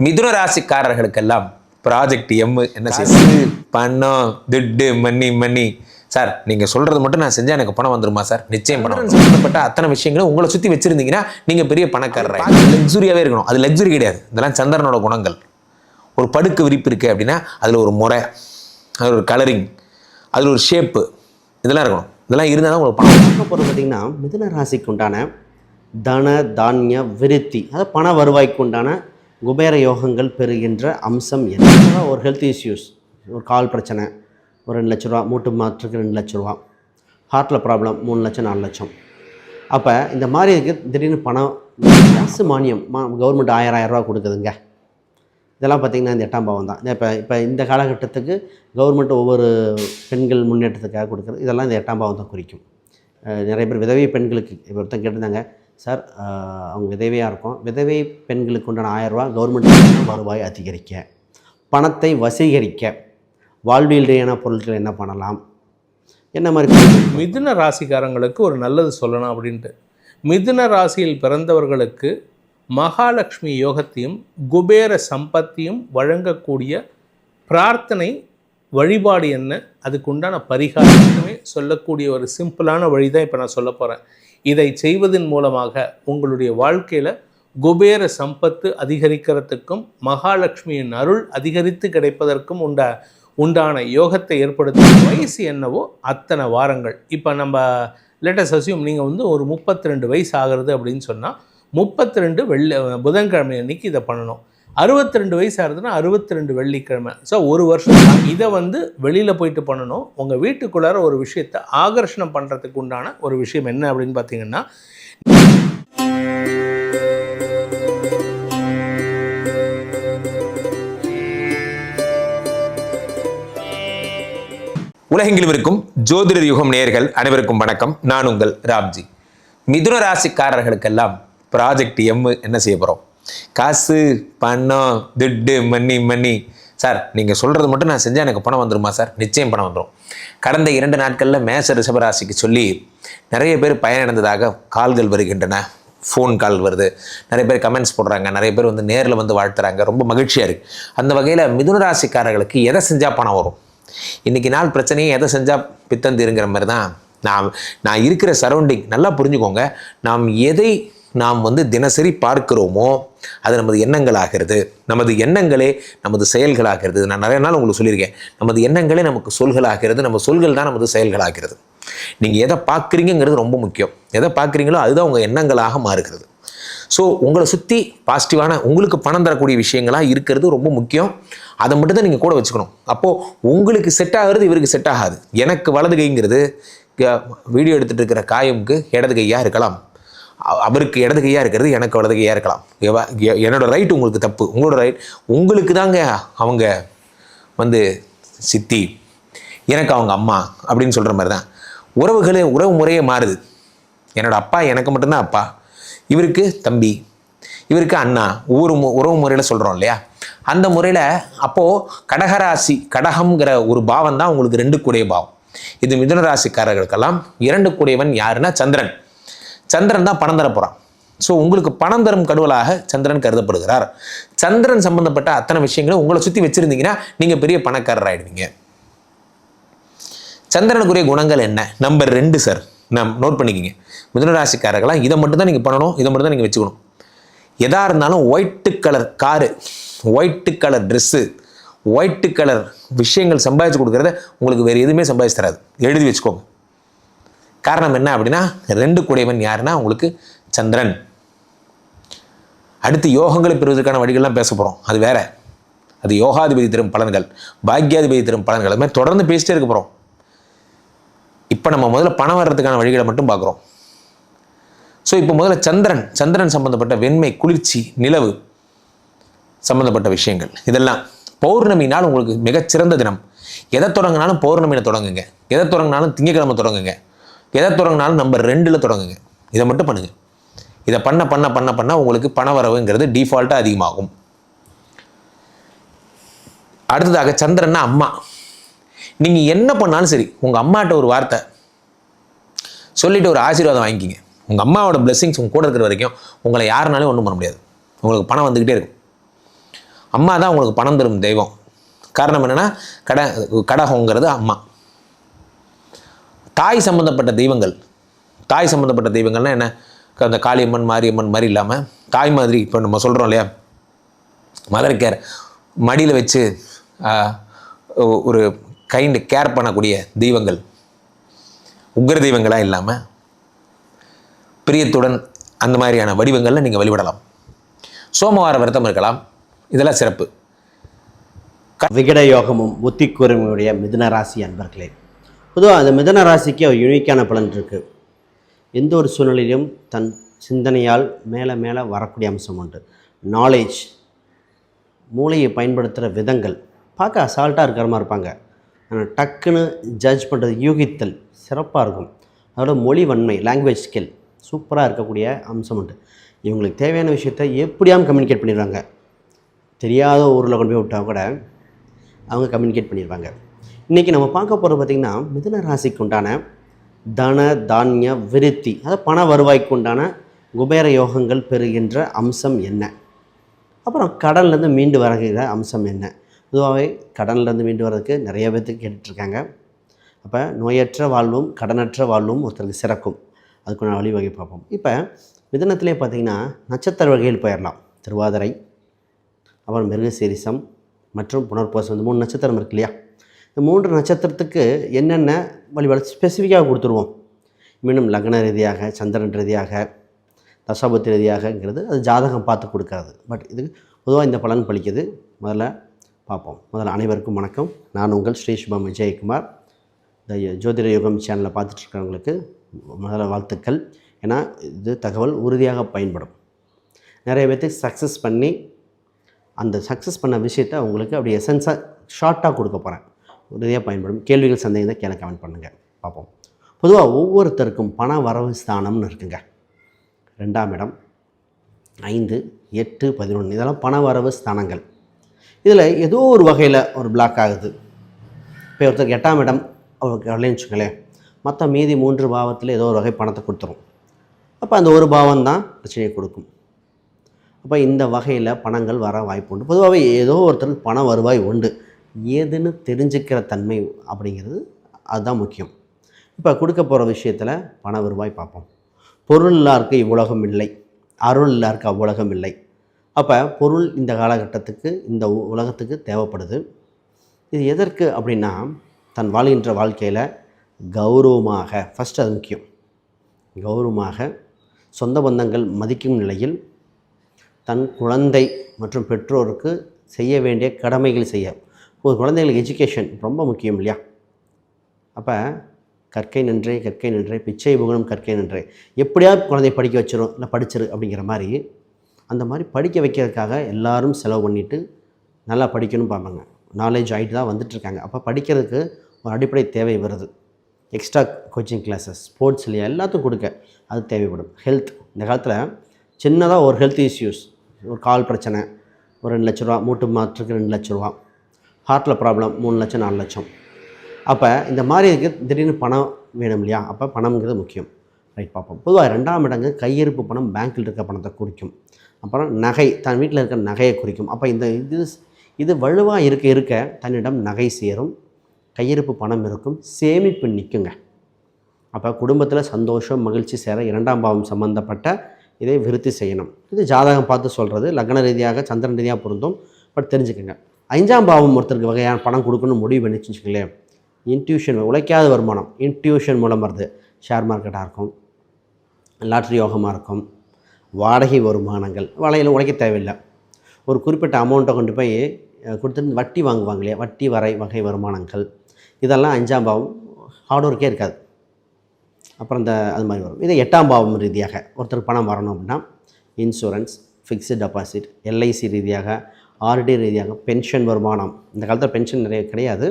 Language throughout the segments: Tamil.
மிதுன ராசிக்காரர்களுக்கெல்லாம் ப்ராஜெக்ட் எம் என்ன செய்யுது? பணம் துட்டு மணி மணி சார் நீங்கள் சொல்கிறது மட்டும் நான் செஞ்சால் எனக்கு பணம் வந்துருமா சார் நிச்சயம் பணம் சம்மந்தப்பட்ட அத்தனை விஷயங்களும் உங்களை சுற்றி வச்சிருந்தீங்கன்னா நீங்கள் பெரிய பணக்காரர் லக்ஸுரியாகவே இருக்கணும். அது லக்ஸுரி கிடையாது. இதெல்லாம் சந்திரனோட குணங்கள். ஒரு படுக்க விரிப்பு இருக்குது அப்படின்னா அதில் ஒரு முறை அதில் ஒரு கலரிங் அதில் ஒரு ஷேப்பு இதெல்லாம் இருக்கணும். இதெல்லாம் இருந்தால் தான் உங்களுக்கு பணம் பார்க்க போகிறது பார்த்திங்கன்னா மிதுன ராசிக்கு உண்டான தன தானிய விருத்தி அதாவது பண வருவாய்க்கு உண்டான குபேர யோகங்கள் பெறுகின்ற அம்சம் என்ன? ஒரு ஹெல்த் இஷ்யூஸ் ஒரு கால் பிரச்சனை ஒரு ரெண்டு லட்ச ரூபா மூட்டு மாற்றுக்கு ரெண்டு லட்ச ரூபா ஹார்ட்டில் ப்ராப்ளம் மூணு லட்சம் நாலு லட்சம். அப்போ இந்த மாதிரி இருக்கு திடீர்னு பணம் அரசு மானியம் மா கவர்மெண்ட் ஆயிரம் ஆயிரம் ரூபா கொடுக்குதுங்க. இதெல்லாம் பார்த்திங்கன்னா இந்த எட்டாம் பாவம் தான். இப்போ இப்போ இந்த காலகட்டத்துக்கு கவர்மெண்ட் ஒவ்வொரு பெண்கள் முன்னேற்றத்துக்காக கொடுக்குறது இதெல்லாம் இந்த எட்டாம் பாவம் தான் குறிக்கும். நிறைய பேர் விதவை பெண்களுக்கு இப்போ ஒருத்தன் கேட்டிருந்தாங்க சார் அவங்க விதவையாக இருக்கும். விதவை பெண்களுக்கு உண்டான ஆயரூபா கவர்மெண்ட் வருவாய் அதிகரிக்க பணத்தை வசீகரிக்க வாழ்வியல் ரீதியான பொருட்கள் என்ன பண்ணலாம்? என்ன மாதிரி மிதுன ராசிக்காரங்களுக்கு ஒரு நல்லது சொல்லணும் அப்படின்ட்டு. மிதுன ராசியில் பிறந்தவர்களுக்கு மகாலட்சுமி யோகத்தையும் குபேர சம்பத்தியும் வழங்கக்கூடிய பிரார்த்தனை வழிபாடு என்ன? அதுக்கு உண்டான பரிகாரமே சொல்லக்கூடிய ஒரு சிம்பிளான வழி தான் இப்போ நான் சொல்ல போகிறேன் இதை செய்வதன் மூலமாக உங்களுடைய வாழ்க்கையில் குபேர சம்பத்து அதிகரிக்கிறதுக்கும் மகாலட்சுமியின் அருள் அதிகரித்து கிடைப்பதற்கும் உண்டா உண்டான யோகத்தை ஏற்படுத்தும் வயசு என்னவோ அத்தனை வாரங்கள். இப்போ நம்ம லேட்டஸ்ட் அசியூம் நீங்கள் வந்து ஒரு முப்பத்தி ரெண்டு வயசு ஆகிறது அப்படின்னு சொன்னால் முப்பத்தி ரெண்டு வெள்ளி புதன்கிழமை அன்னைக்கு இதை பண்ணணும். அறுபத்தி ரெண்டு வயசு ஆகுதுன்னா அறுபத்தி ரெண்டு வெள்ளிக்கிழமை. ஸோ ஒரு வருஷம் தான். இதை வந்து வெளியில் போயிட்டு பண்ணணும். உங்கள் வீட்டுக்குள்ளார ஒரு விஷயத்தை ஆகர்ஷணம் பண்ணுறதுக்கு உண்டான ஒரு விஷயம் என்ன அப்படின்னு பார்த்தீங்கன்னா உலகெங்கிலும் இருக்கும் ஜோதிடர் யுகம் நேயர்கள் அனைவருக்கும் வணக்கம். நான் உங்கள் ராம்ஜி. மிதுன ராசிக்காரர்களுக்கெல்லாம் ப்ராஜெக்ட் எம் என்ன செய்ய போகிறோம் காசு பணம் துட்டு மணி மணி சார் நீங்கள் சொல்கிறது மட்டும் நான் செஞ்சால் எனக்கு பணம் வந்துருமா சார்? நிச்சயம் பணம் வந்துடும் கடந்த இரண்டு நாட்களில் மேச ரிஷபராசிக்கு சொல்லி நிறைய பேர் பயனடைந்ததாக கால்கள் வருகின்றன. ஃபோன் கால் வருது. நிறைய பேர் கமெண்ட்ஸ் போடுறாங்க. நிறைய பேர் வந்து நேரில் வந்து வாழ்த்துறாங்க. ரொம்ப மகிழ்ச்சியாக இருக்குது அந்த வகையில் மிதுன ராசிக்காரர்களுக்கு எதை செஞ்சால் பணம் வரும்? இன்றைக்கி நாள் பிரச்சனையை எதை செஞ்சால் பித்தம் தீருங்கிற மாதிரி தான் நான் நான் இருக்கிற சரௌண்டிங் நல்லா புரிஞ்சுக்கோங்க. நாம் எதை நாம் வந்து தினசரி பார்க்கிறோமோ அது நமது எண்ணங்களாகிறது. நமது எண்ணங்களே நமது செயல்களாகிறது. நான் நிறைய நாள் உங்களுக்கு சொல்லியிருக்கேன். நமது எண்ணங்களே நமக்கு சொல்களாகிறது. நம்ம சொல்கள் தான் நமது செயல்களாகிறது. நீங்கள் எதை பார்க்குறீங்கிறது ரொம்ப முக்கியம். எதை பார்க்குறீங்களோ அதுதான் உங்கள் எண்ணங்களாக மாறுகிறது. ஸோ உங்களை சுற்றி பாசிட்டிவான உங்களுக்கு பணம் தரக்கூடிய விஷயங்களாக இருக்கிறது ரொம்ப முக்கியம். அதை மட்டும் தான் நீங்கள் கூட வச்சுக்கணும். அப்போது உங்களுக்கு செட் ஆகிறது இவருக்கு செட் ஆகாது. எனக்கு வலது கைங்கிறது வீடியோ எடுத்துகிட்டு இருக்கிற காயமுக்கு இடது கையாக இருக்கலாம். அவருக்கு இடது கையாக இருக்கிறது எனக்கு வலது கையாக இருக்கலாம். எவ- எ- என்னோட ரைட் உங்களுக்கு தப்பு. உங்களோட ரைட் உங்களுக்கு தாங்க அவங்க வந்து சித்தி. எனக்கு அவங்க அம்மா அப்படின்னு சொல்கிற மாதிரி தான். உறவுகளே உறவு முறையே மாறுது. என்னோட அப்பா எனக்கு மட்டும்தான் அப்பா. இவருக்கு தம்பி. இவருக்கு அண்ணா. ஒவ்வொரு மு- உறவு முறையில் சொல்கிறோம் இல்லையா? அந்த முறையில் அப்போது கடகராசி கடகம்ங்கிற ஒரு பாவம் தான் உங்களுக்கு ரெண்டு கூடிய பாவம். இது மிதுன ராசிக்காரர்களுக்கெல்லாம் இரண்டு கூடியவன் யாருன்னா சந்திரன். சந்திரன் தான் பணம் தர போகிறான் ஸோ உங்களுக்கு பணம் தரும் கடவுளாக சந்திரன் கருதப்படுகிறார். சந்திரன் சம்பந்தப்பட்ட அத்தனை விஷயங்களும் உங்களை சுற்றி வச்சுருந்தீங்கன்னா நீங்கள் பெரிய பணக்காரர் ஆகிடுவீங்க சந்திரனுக்குரிய குணங்கள் என்ன? நம்பர் ரெண்டு சார் நம் நோட் பண்ணிக்கிங்க. மிதனராசிக்காரர்களாக இதை மட்டும் தான் நீங்கள் பண்ணணும் இதை மட்டும் தான் நீங்கள் வச்சுக்கணும். எதாக இருந்தாலும் white colour car white colour dress white colour விஷயங்கள் சம்பாதிச்சு கொடுக்குறத உங்களுக்கு வேறு எதுவுமே சம்பாதிச்சு தராது. எழுதி வச்சுக்கோங்க. காரணம் என்ன அப்படின்னா ரெண்டு கூடியவன் யாருன்னா உங்களுக்கு சந்திரன். அடுத்து யோகங்களை பெறுவதற்கான வழிகள்லாம் பேச போகிறோம் அது வேற. அது யோகாதிபதி தரும் பலன்கள் பாக்யாதிபதி தரும் பலன்கள் அது மாதிரி தொடர்ந்து பேசிட்டே இருக்க போகிறோம் இப்போ நம்ம முதல்ல பணம் வர்றதுக்கான வழிகளை மட்டும் பார்க்குறோம். ஸோ இப்போ முதல்ல சந்திரன் சந்திரன் சம்பந்தப்பட்ட வெண்மை குளிர்ச்சி நிலவு சம்பந்தப்பட்ட விஷயங்கள் இதெல்லாம். பௌர்ணமி நாள் உங்களுக்கு மிகச்சிறந்த தினம். எதை தொடங்கினாலும் பௌர்ணமியில் தொடங்குங்க. எதை தொடங்கினாலும் திங்கக்கிழமை தொடங்குங்க. எதை தொடங்கினாலும் நம்பர் ரெண்டில் தொடங்குங்க. இதை மட்டும் பண்ணுங்கள் இதை பண்ண பண்ண பண்ண பண்ண உங்களுக்கு பண வரவுங்கிறது டிஃபால்ட்டாக அதிகமாகும். அடுத்ததாக சந்திரன்னா அம்மா. நீங்கள் என்ன பண்ணாலும் சரி உங்கள் அம்மாட்ட ஒரு வார்த்தை. சொல்லிட்டு ஒரு ஆசீர்வாதம் வாங்கிக்கிங்க. உங்கள் அம்மாவோட பிளெஸ்ஸிங்ஸ் உங்க கூட இருக்கிற வரைக்கும் உங்களை யாருனாலும் ஒன்றும் பண்ண முடியாது. உங்களுக்கு பணம் வந்துக்கிட்டே இருக்கும். அம்மா தான் உங்களுக்கு பணம் தரும் தெய்வம். காரணம் என்னென்னா கட கடகங்கிறது அம்மா. தாய் சம்மந்தப்பட்ட தெய்வங்கள். தாய் சம்மந்தப்பட்ட தெய்வங்கள்னா என்ன? அந்த காளியம்மன் மாரியம்மன் மாதிரி இல்லாமல் தாய் மாதிரி இப்போ நம்ம சொல்கிறோம் இல்லையா? மதர் கேர் மடியில் வச்சு ஒரு கைண்டு கேர் பண்ணக்கூடிய தெய்வங்கள். உக்ர தெய்வங்களாக இல்லாமல் பிரியத்துடன் அந்த மாதிரியான வடிவங்களில் நீங்கள் வழிபடலாம். சோமவார விரதம் இருக்கலாம். இதெல்லாம் சிறப்பு. விகட யோகமும் புத்தி மிதுன ராசி அன்பர்களே பொதுவாக அந்த மிதன ராசிக்கு ஒரு யூனிக்கான பலன் இருக்குது எந்த ஒரு சூழ்நிலையிலும் தன் சிந்தனையால் மேலே மேலே வரக்கூடிய அம்சம் உண்டு. நாலேஜ் மூளையை பயன்படுத்துகிற விதங்கள். பார்க்க அசால்ட்டாக இருக்கிற மாதிரி இருப்பாங்க. ஆனால் டக்குன்னு ஜட்ஜ் பண்ணுறது யூகித்தல் சிறப்பாக இருக்கும். அதோட மொழி வன்மை லாங்குவேஜ் ஸ்கில் சூப்பராக இருக்கக்கூடிய அம்சம் உண்டு. இவங்களுக்கு தேவையான விஷயத்தை எப்படியாம் கம்யூனிகேட் பண்ணிடுவாங்க. தெரியாத ஊரில் கொண்டு போய் விட்டால் கூட அவங்க கம்யூனிகேட் பண்ணிடுவாங்க. இன்றைக்கி நம்ம பார்க்க போகிறது பார்த்திங்கன்னா மிதுன ராசிக்கு உண்டான தன தானிய விருத்தி அதாவது பண வருவாய்க்கு உண்டான குபேர யோகங்கள் பெறுகின்ற அம்சம் என்ன? அப்புறம் கடன்லேருந்து மீண்டு வருகிற அம்சம் என்ன? பொதுவாகவே கடன்லேருந்து மீண்டு வர்றதுக்கு நிறைய பேர்த்துக்கு கேட்டுட்ருக்காங்க. அப்போ நோயற்ற வாழ்வும் கடனற்ற வாழ்வும் ஒருத்தருக்கு சிறக்கும். அதுக்குள்ள வழிவகை பார்ப்போம். இப்போ மிதனத்திலே பார்த்தீங்கன்னா நட்சத்திர வகையில் போயிடலாம். திருவாதிரை அப்புறம் மிருகசீரிசம் மற்றும் புனர்போசம் இந்த மூணு நட்சத்திரம் இருக்கு இல்லையா? இந்த மூன்று நட்சத்திரத்துக்கு என்னென்ன வழிபாடு ஸ்பெசிஃபிக்காக கொடுத்துருவோம். மீண்டும் லக்ன ரீதியாக சந்திரன் ரீதியாக தசாபத்தி ரீதியாகங்கிறது அது ஜாதகம் பார்த்து கொடுக்காது. பட் இதுக்கு பொதுவாக இந்த பலன் பழிக்குது முதல்ல பார்ப்போம். முதல்ல அனைவருக்கும் வணக்கம். நான் உங்கள் ஸ்ரீ சுபம் விஜயகுமார். இந்த ஜோதிட யுகம் சேனலில் பார்த்துட்ருக்கிறவங்களுக்கு முதல்ல வாழ்த்துக்கள். ஏன்னா இது தகவல் உறுதியாக பயன்படும். நிறைய பேர்த்துக்கு சக்ஸஸ் பண்ணி அந்த சக்ஸஸ் பண்ண விஷயத்தை உங்களுக்கு அப்படி எசன்ஸாக ஷார்ட்டாக கொடுக்க போகிறேன் உறுதியாக பயன்படும் கேள்விகள் சந்தேகம் தான் கீழே கமெண்ட் பண்ணுங்கள் பார்ப்போம். பொதுவாக ஒவ்வொருத்தருக்கும் பண வரவு ஸ்தானம்னு இருக்குங்க. ரெண்டாம் இடம் ஐந்து எட்டு பதினொன்று இதெல்லாம் பண வரவு ஸ்தானங்கள். இதில் ஏதோ ஒரு வகையில் ஒரு பிளாக் ஆகுது. இப்போ ஒருத்தருக்கு எட்டாம் இடம் அவருக்கு வரலன்னு வச்சுக்கோங்களேன். மற்ற மீதி மூன்று பாவத்தில் ஏதோ ஒரு வகை பணத்தை கொடுத்துரும். அப்போ அந்த ஒரு பாவம் தான் பிரச்சனையை கொடுக்கும். அப்போ இந்த வகையில் பணங்கள் வர வாய்ப்பு உண்டு. பொதுவாகவே ஏதோ ஒருத்தருக்கு பண வருவாய் உண்டு. ஏதுன்னு தெரிஞ்சுக்கிற தன்மை அப்படிங்கிறது அதுதான் முக்கியம். இப்போ கொடுக்க போகிற விஷயத்தில் பண வருவாய் பார்ப்போம். பொருள் இல்லாருக்கு இவ்வுலகம் இல்லை. அருள் இல்லாருக்கு அவ்வுலகம் இல்லை. அப்போ பொருள் இந்த காலகட்டத்துக்கு இந்த உ- உலகத்துக்கு தேவைப்படுது. இது எதற்கு அப்படின்னா தன் வாழ்கின்ற வாழ்க்கையில் கௌரவமாக ஃபஸ்ட் அது முக்கியம். கௌரவமாக சொந்த பந்தங்கள் மதிக்கும் நிலையில் தன் குழந்தை மற்றும் பெற்றோருக்கு செய்ய வேண்டிய கடமைகள் செய்ய ஒரு குழந்தைகளுக்கு எஜுகேஷன் ரொம்ப முக்கியம் இல்லையா? அப்போ கற்கை நன்றே கற்கை நன்றே பிச்சை புகழும் கற்கை நன்றே. எப்படியாவது குழந்தைய படிக்க வச்சிரும் இல்லை படிச்சிரு அப்படிங்கிற மாதிரி அந்த மாதிரி படிக்க வைக்கிறதுக்காக எல்லாரும் செலவு பண்ணிவிட்டு நல்லா படிக்கணும் பார்ப்பாங்க. நாலேஜ் ஆகிட்டு தான் வந்துட்டுருக்காங்க அப்போ படிக்கிறதுக்கு ஒரு அடிப்படை தேவை வருது. எக்ஸ்ட்ரா கோச்சிங் கிளாஸஸ் ஸ்போர்ட்ஸ் இல்லையா? எல்லாத்துக்கும் கொடுக்க அது தேவைப்படும். ஹெல்த் இந்த காலத்தில் சின்னதாக ஒரு ஹெல்த் இஷ்யூஸ் ஒரு கால் பிரச்சனை ஒரு ரெண்டு லட்ச ரூபா மூட்டு மாற்றுக்கு ரெண்டு லட்ச ரூபா. ஹார்ட்டில் ப்ராப்ளம் மூணு லட்சம் நாலு லட்சம். அப்போ இந்த மாதிரி இதுக்கு திடீர்னு பணம் வேணும் இல்லையா? அப்போ பணம்ங்கிறது முக்கியம். ரைட் பார்ப்போம். பொதுவாக ரெண்டாம் இடங்கு கையிருப்பு பணம் பேங்க்கில் இருக்க பணத்தை குறிக்கும். அப்புறம் நகை தன் வீட்டில் இருக்கிற நகையை குறிக்கும். அப்போ இந்த இது இது வலுவாக இருக்க இருக்க தன்னிடம் நகை சேரும் கையிருப்பு பணம் இருக்கும் சேமிப்பு நிற்குங்க அப்போ குடும்பத்தில் சந்தோஷம் மகிழ்ச்சி சேர இரண்டாம் பாவம் சம்மந்தப்பட்ட இதை விருத்தி செய்யணும். இது ஜாதகம் பார்த்து சொல்கிறது லக்ன ரீதியாக சந்திரன் ரீதியாக பொருந்தும். பட் தெரிஞ்சுக்கோங்க. அஞ்சாம் பாவம் ஒருத்தருக்கு வகையான பணம் கொடுக்கணும்னு முடிவு பண்ணி வச்சுக்கோங்களேன். இன்ட்யூஷன் உழைக்காத வருமானம். இன்ட்யூஷன் மூலம் வருது. ஷேர் மார்க்கெட்டாக இருக்கும். லாட்ரி யோகமாக இருக்கும். வாடகை வருமானங்கள். வலையில் உழைக்க தேவையில்லை. ஒரு குறிப்பிட்ட அமௌண்ட்டை கொண்டு போய் அஹ், கொடுத்துட்டு வட்டி வாங்குவாங்க இல்லையா? வட்டி வரை வகை வருமானங்கள். இதெல்லாம் அஞ்சாம் பாவம் ஹார்ட் ஒர்க்கே இருக்காது. அப்புறம் இந்த அது மாதிரி வரும். இது எட்டாம் பாவம் ரீதியாக ஒருத்தருக்கு பணம் வரணும் அப்படின்னா இன்சூரன்ஸ் ஃபிக்ஸ்டு டெபாசிட் எல்ஐசி ரீதியாக ஆர்டி ரீதியாக பென்ஷன் வருமானம். இந்த காலத்தில் பென்ஷன் நிறைய கிடையாது.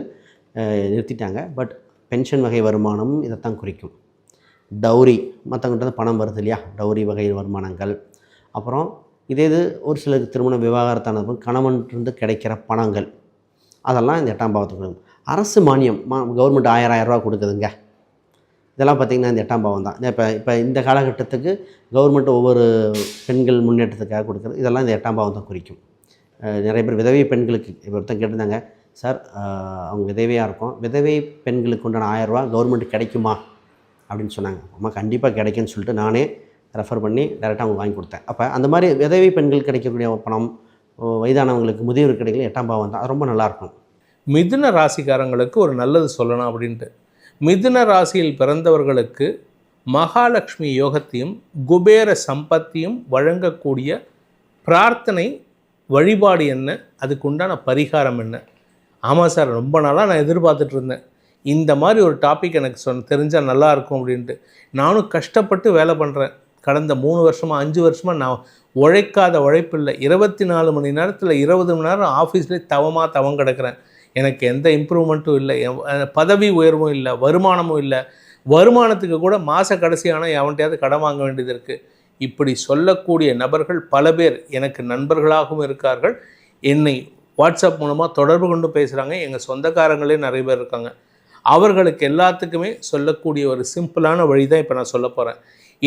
நிறுத்திட்டாங்க. பட் பென்ஷன் வகை வருமானம் இதைத்தான் குறிக்கும். டௌரி மற்றவங்கிட்ட பணம் வருது இல்லையா? டௌரி வகை வருமானங்கள். அப்புறம் இதே இது ஒரு சிலருக்கு திருமண விவாகரத்தானது கணவன்கிட்ட கிடைக்கிற பணங்கள். அதெல்லாம் இந்த எட்டாம் பாவத்துக்கு அரசு மானியம் மா கவர்மெண்ட் ஆயிரம் ஆயிரம் ரூபா கொடுக்குதுங்க. இதெல்லாம் பார்த்திங்கன்னா இந்த எட்டாம் பாவம் தான். இப்போ இப்போ இந்த காலகட்டத்துக்கு கவர்மெண்ட் ஒவ்வொரு பெண்கள் முன்னேற்றத்துக்காக கொடுக்குறது இதெல்லாம் இந்த எட்டாம் பாவம் தான் குறிக்கும். நிறைய பேர் விதவை பெண்களுக்கு இப்போ ஒருத்தன் கேட்டிருந்தாங்க சார் அவங்க விதவையாக இருக்கும். விதவை பெண்களுக்கு உண்டான ஆயிரரூவா கவர்மெண்ட் கிடைக்குமா? அப்படின்னு சொன்னாங்க. அம்மா கண்டிப்பாக கிடைக்குன்னு சொல்லிட்டு நானே ரெஃபர் பண்ணி டேரெக்டாக அவங்க வாங்கி கொடுத்தேன். அப்போ அந்த மாதிரி விதவை பெண்கள் கிடைக்கக்கூடிய பணம் வயதானவங்களுக்கு முதியோர் கிடைக்கல எட்டாம் பாவம் தான் அது ரொம்ப நல்லாயிருக்கும் மிதுன ராசிக்காரங்களுக்கு ஒரு நல்லது சொல்லணும் அப்படின்ட்டு. மிதுன ராசியில் பிறந்தவர்களுக்கு மகாலட்சுமி யோகத்தையும் குபேர சம்பத்தியும் வழங்கக்கூடிய பிரார்த்தனை வழிபாடு என்ன? அதுக்கு உண்டான பரிகாரம் என்ன? ஆமாம் சார் ரொம்ப நாளாக நான் எதிர்பார்த்துட்டு இருந்தேன். இந்த மாதிரி ஒரு டாபிக் எனக்கு சொன்ன தெரிஞ்சால் நல்லா இருக்கும் அப்படின்ட்டு. நானும் கஷ்டப்பட்டு வேலை பண்ணுறேன் கடந்த மூணு வருஷமாக அஞ்சு வருஷமாக நான் உழைக்காத உழைப்பில்லை இருபத்தி நாலு மணி நேரத்தில் இருபது மணி நேரம் ஆஃபீஸ்லேயே தவமாக தவம் கிடக்கிறேன். எனக்கு எந்த இம்ப்ரூவ்மெண்ட்டும் இல்லை. பதவி உயர்வும் இல்லை. வருமானமும் இல்லை. வருமானத்துக்கு கூட மாத கடைசியான எவன்ட்டையாவது எவன்கிட்டயாவது கடன் வாங்க வேண்டியது இருக்குது இப்படி சொல்லக்கூடிய நபர்கள் பல பேர் எனக்கு நண்பர்களாகவும் இருக்கார்கள். என்னை வாட்ஸ்அப் மூலமாக தொடர்பு கொண்டு பேசுகிறாங்க எங்கள் சொந்தக்காரங்களே நிறைய பேர் இருக்காங்க. அவர்களுக்கு எல்லாத்துக்குமே சொல்லக்கூடிய ஒரு சிம்பிளான வழி தான் இப்போ நான் சொல்ல போகிறேன்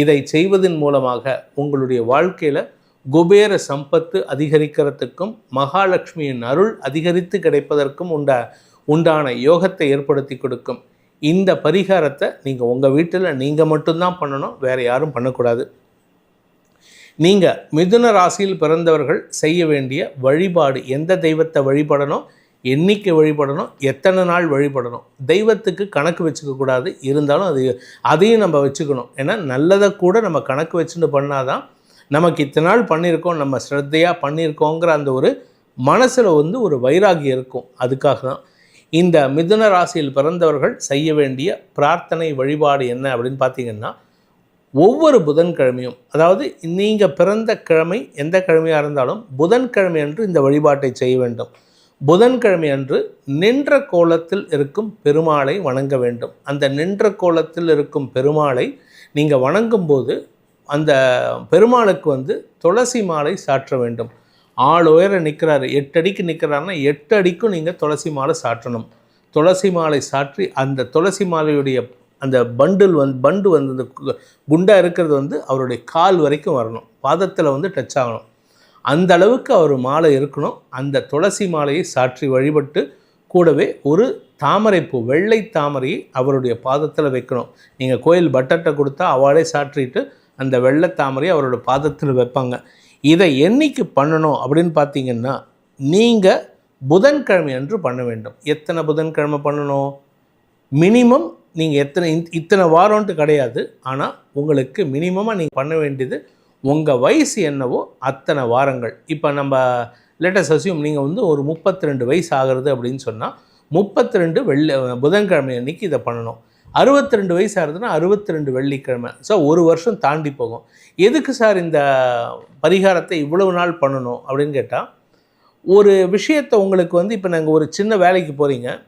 இதை செய்வதன் மூலமாக உங்களுடைய வாழ்க்கையில் குபேர சம்பத்து அதிகரிக்கிறதுக்கும் மகாலட்சுமியின் அருள் அதிகரித்து கிடைப்பதற்கும் உண்ட உண்டான யோகத்தை ஏற்படுத்தி கொடுக்கும். இந்த பரிகாரத்தை நீங்கள் உங்கள் வீட்டில் நீங்கள் மட்டும்தான் பண்ணணும். வேறு யாரும் பண்ணக்கூடாது. நீங்கள் மிதுன ராசியில் பிறந்தவர்கள் செய்ய வேண்டிய வழிபாடு எந்த தெய்வத்தை வழிபடணும் எண்ணிக்கை வழிபடணும் எத்தனை நாள் வழிபடணும்? தெய்வத்துக்கு கணக்கு வச்சுக்கக்கூடாது இருந்தாலும் அது அதையும் நம்ம வச்சுக்கணும். ஏன்னா நல்லதை கூட நம்ம கணக்கு வச்சுட்டு பண்ணாதான் நமக்கு இத்தனை நாள் பண்ணியிருக்கோம் நம்ம ஸ்ரத்தையாக பண்ணியிருக்கோங்கிற அந்த ஒரு மனசில் வந்து ஒரு வைராகியம் இருக்கும். அதுக்காக தான். இந்த மிதுன ராசியில் பிறந்தவர்கள் செய்ய வேண்டிய பிரார்த்தனை வழிபாடு என்ன அப்படின்னு பார்த்தீங்கன்னா ஒவ்வொரு புதன்கிழமையும் அதாவது நீங்கள் பிறந்த கிழமை எந்த கிழமையாக இருந்தாலும் புதன்கிழமை அன்று இந்த வழிபாட்டை செய்ய வேண்டும். புதன்கிழமை அன்று நின்ற கோலத்தில் இருக்கும் பெருமாளை வணங்க வேண்டும். அந்த நின்ற கோலத்தில் இருக்கும் பெருமாளை நீங்கள் வணங்கும்போது அந்த பெருமாளுக்கு வந்து துளசி மாலை சாற்ற வேண்டும். ஆள் உயர நிற்கிறாரு எட்டு அடிக்கு நிற்கிறாருன்னா எட்டு அடிக்கும் நீங்கள் துளசி மாலை சாற்றணும். துளசி மாலை சாற்றி அந்த துளசி மாலையுடைய அந்த பண்டில் வந்து பண்டு வந்து அந்த குண்டாக இருக்கிறது வந்து அவருடைய கால் வரைக்கும் வரணும். பாதத்தில் வந்து டச் ஆகணும். அந்த அளவுக்கு அவர் மாலை இருக்கணும். அந்த துளசி மாலையை சாற்றி வழிபட்டு கூடவே ஒரு தாமரைப்பூ வெள்ளை தாமரையை அவருடைய பாதத்தில் வைக்கணும். நீங்கள் கோயில் பட்டட்டை கொடுத்தா அவளே சாற்றிட்டு அந்த வெள்ளை தாமரையை அவரோட பாதத்தில் வைப்பாங்க. இதை என்னைக்கு பண்ணணும் அப்படின்னு பார்த்தீங்கன்னா நீங்கள் புதன்கிழமை அன்று பண்ண வேண்டும். எத்தனை புதன்கிழமை பண்ணணும்? மினிமம் நீங்கள் எத்தனை இந்த- இத்தனை வாரம்ன்ட்டு கிடையாது. ஆனால் உங்களுக்கு மினிமமாக நீங்கள் பண்ண வேண்டியது உங்கள் வயசு என்னவோ அத்தனை வாரங்கள். இப்போ நம்ம லேட்டஸ்ட் அசியூம் நீங்கள் வந்து ஒரு முப்பத்தி ரெண்டு வயசு ஆகிறது அப்படின்னு சொன்னால் முப்பத்தி ரெண்டு வெள்ளி புதன்கிழமை அன்னைக்கு இதை பண்ணணும். அறுபத்தி ரெண்டு வயசு ஆகுதுன்னா அறுபத்தி ரெண்டு வெள்ளிக்கிழமை. ஸோ ஒரு வருஷம் தாண்டி போகும். எதுக்கு சார் இந்த பரிகாரத்தை இவ்வளவு நாள் பண்ணணும் அப்படின்னு கேட்டால் ஒரு விஷயத்தை உங்களுக்கு வந்து இப்போ நாங்கள் ஒரு சின்ன வேலைக்கு போகிறீங்க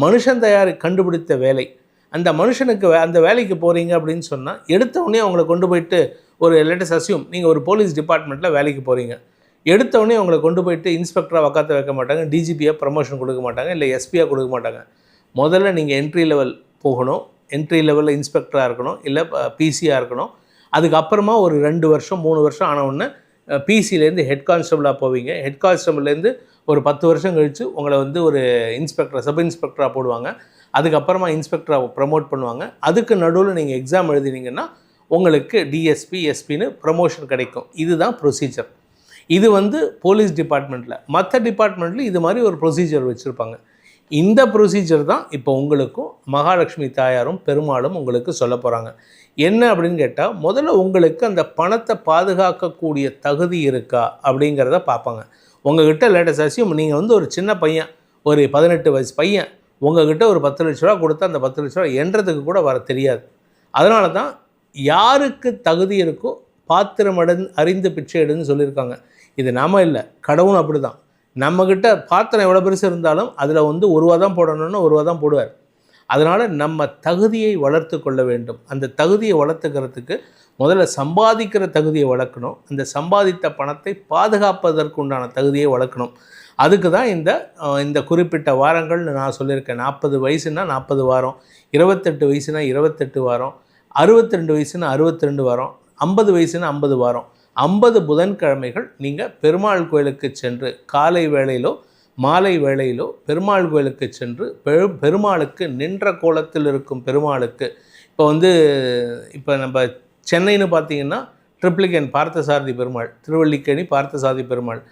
மனுஷன் தயார் கண்டுபிடித்த வேலை. அந்த மனுஷனுக்கு வே- அந்த வேலைக்கு போகிறீங்க அப்படின்னு சொன்னால் எடுத்தவொடனே அவங்கள கொண்டு போயிட்டு ஒரு லேட்டஸ்ட் அசியூம் நீங்கள் ஒரு போலீஸ் டிபார்ட்மெண்ட்டில் வேலைக்கு போகிறீங்க எடுத்தவொடனே அவங்கள கொண்டு போயிட்டு இன்ஸ்பெக்டராக உக்காத்த வைக்க மாட்டாங்க டிஜிபியாக ப்ரமோஷன் கொடுக்க மாட்டாங்க இல்லை எஸ்பியாக கொடுக்க மாட்டாங்க. முதல்ல நீங்கள் என்ட்ரி லெவல் போகணும் என்ட்ரி லெவலில் இன்ஸ்பெக்டராக இருக்கணும் இல்லை பிசியாக இருக்கணும். அதுக்கப்புறமா ஒரு ரெண்டு வருஷம் மூணு வருஷம் ஆனவுடனே பிசிலேருந்து ஹெட் கான்ஸ்டபிளாக போவீங்க. ஹெட் கான்ஸ்டபுள்லேருந்து ஒரு பத்து வருஷம் கழித்து உங்களை வந்து ஒரு இன்ஸ்பெக்டர் சப் இன்ஸ்பெக்டராக போடுவாங்க. அதுக்கப்புறமா இன்ஸ்பெக்டராக ப்ரமோட் பண்ணுவாங்க. அதுக்கு நடுவில் நீங்கள் எக்ஸாம் எழுதினீங்கன்னா உங்களுக்கு டிஎஸ்பி எஸ்பின்னு ப்ரமோஷன் கிடைக்கும். இதுதான் ப்ரொசீஜர் இது வந்து போலீஸ் டிபார்ட்மெண்ட்டில் மற்ற டிபார்ட்மெண்ட்டில் இது மாதிரி ஒரு ப்ரொசீஜர் வச்சுருப்பாங்க. இந்த ப்ரொசீஜர் தான் இப்போ உங்களுக்கும் மகாலட்சுமி தாயாரும் பெருமாளும் உங்களுக்கு சொல்ல போகிறாங்க என்ன அப்படின்னு கேட்டால் முதல்ல உங்களுக்கு அந்த பணத்தை பாதுகாக்கக்கூடிய தகுதி இருக்கா அப்படிங்கிறத பார்ப்பாங்க. உங்ககிட்ட லேட்டஸ்ட் அசியம் நீங்கள் வந்து ஒரு சின்ன பையன் ஒரு பதினெட்டு வயசு பையன் உங்ககிட்ட ஒரு பத்து லட்ச ரூபா கொடுத்தா அந்த பத்து லட்ச ரூபா என்றதுக்கு கூட வர தெரியாது. அதனால தான் யாருக்கு தகுதி இருக்கோ பாத்திரம் அடைந்து அறிந்து பிச்சை எடுன்னு சொல்லியிருக்காங்க. இது நாம இல்லை கடவுளும் அப்படி தான் நம்மக்கிட்ட பாத்திரம் எவ்வளோ பெருசு இருந்தாலும் அதில் வந்து ஒரு ரூபா தான் போடணும்னு ஒரு தான் போடுவார். அதனால் நம்ம தகுதியை வளர்த்து கொள்ள வேண்டும். அந்த தகுதியை வளர்த்துக்கிறதுக்கு முதல்ல சம்பாதிக்கிற தகுதியை வளர்க்கணும். அந்த சம்பாதித்த பணத்தை பாதுகாப்பதற்கு உண்டான தகுதியை வளர்க்கணும். அதுக்கு தான் இந்த இந்த குறிப்பிட்ட வாரங்கள்னு நான் சொல்லியிருக்கேன். நாற்பது வயசுனா நாற்பது வாரம் இருபத்தெட்டு வயசுனா இருபத்தெட்டு வாரம் அறுபத்தி ரெண்டு வயசுனா அறுபத்தி ரெண்டு வாரம் ஐம்பது வயசுனா ஐம்பது வாரம். ஐம்பது புதன்கிழமைகள் நீங்கள் பெருமாள் கோயிலுக்கு சென்று காலை வேளையிலோ மாலை வேளையிலோ பெருமாள் கோயிலுக்கு சென்று பெரு பெருமாளுக்கு நின்ற கோலத்தில் இருக்கும் பெருமாளுக்கு இப்போ வந்து இப்போ நம்ம சென்னைன்னு பார்த்தீங்கன்னா ட்ரிப்ளிகன் பார்த்தசாரதி பெருமாள் திருவல்லிக்கேணி பார்த்தசாரதி பெருமாள்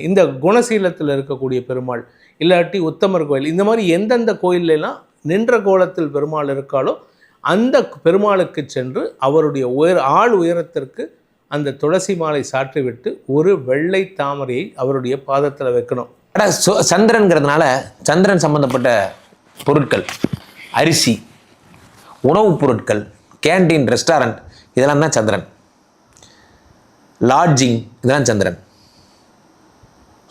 இந்த குணசீலத்தில் இருக்கக்கூடிய பெருமாள் இல்லாட்டி உத்தமர் கோயில் இந்த மாதிரி எந்தெந்த கோயிலெல்லாம் நின்ற கோலத்தில் பெருமாள் இருக்காலோ அந்த பெருமாளுக்கு சென்று அவருடைய உயர் ஆள் உயரத்திற்கு அந்த துளசி மாலை சாற்றிவிட்டு ஒரு வெள்ளை தாமரையை அவருடைய பாதத்தில் வைக்கணும். அட சு- சந்திரன்கிறதுனால சந்திரன் சம்பந்தப்பட்ட பொருட்கள் அரிசி உணவுப் பொருட்கள் கேண்டீன் ரெஸ்டாரண்ட் இதெல்லாம் தான் சந்திரன். லாட்ஜிங் இதெல்லாம் சந்திரன்.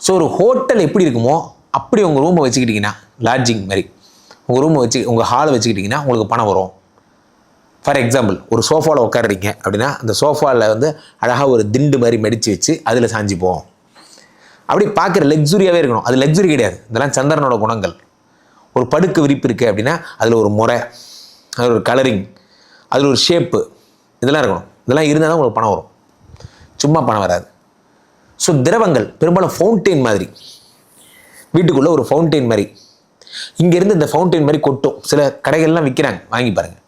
ஸோ ஒரு ஹோட்டல் எப்படி இருக்குமோ அப்படி உங்கள் ரூமை வச்சுக்கிட்டிங்கன்னா லாட்ஜிங் மாதிரி உங்கள் ரூமை வச்சு உங்கள் ஹாலை வச்சுக்கிட்டிங்கன்னா உங்களுக்கு பணம் வரும். ஃபார் எக்ஸாம்பிள் ஒரு சோஃபாவில் உட்காடுறீங்க அப்படின்னா அந்த சோஃபாவில் வந்து அழகாக ஒரு திண்டு மாதிரி மடித்து வச்சு அதில் சாஞ்சிப்போம். அப்படி பார்க்குற லக்ஸுரியாகவே இருக்கணும். அது லக்ஸுரி கிடையாது. இதெல்லாம் சந்திரனோட குணங்கள். ஒரு படுக்கு விரிப்பு இருக்குது அப்படின்னா அதில் ஒரு முறை அதில் ஒரு கலரிங் அதில் ஒரு ஷேப்பு இதெல்லாம் இருக்கணும். இதெல்லாம் இருந்தால் தான் உங்களுக்கு பணம் வரும். சும்மா பணம் வராது. ஸோ திரவங்கள் பெரும்பாலும் ஃபவுண்டெயின் மாதிரி. வீட்டுக்குள்ளே ஒரு ஃபவுண்டெயின் மாதிரி. இங்கேருந்து இந்த ஃபவுண்டெயின் மாதிரி கொட்டும். சில கடைகள்லாம் விற்கிறாங்க வாங்கி பாருங்கள்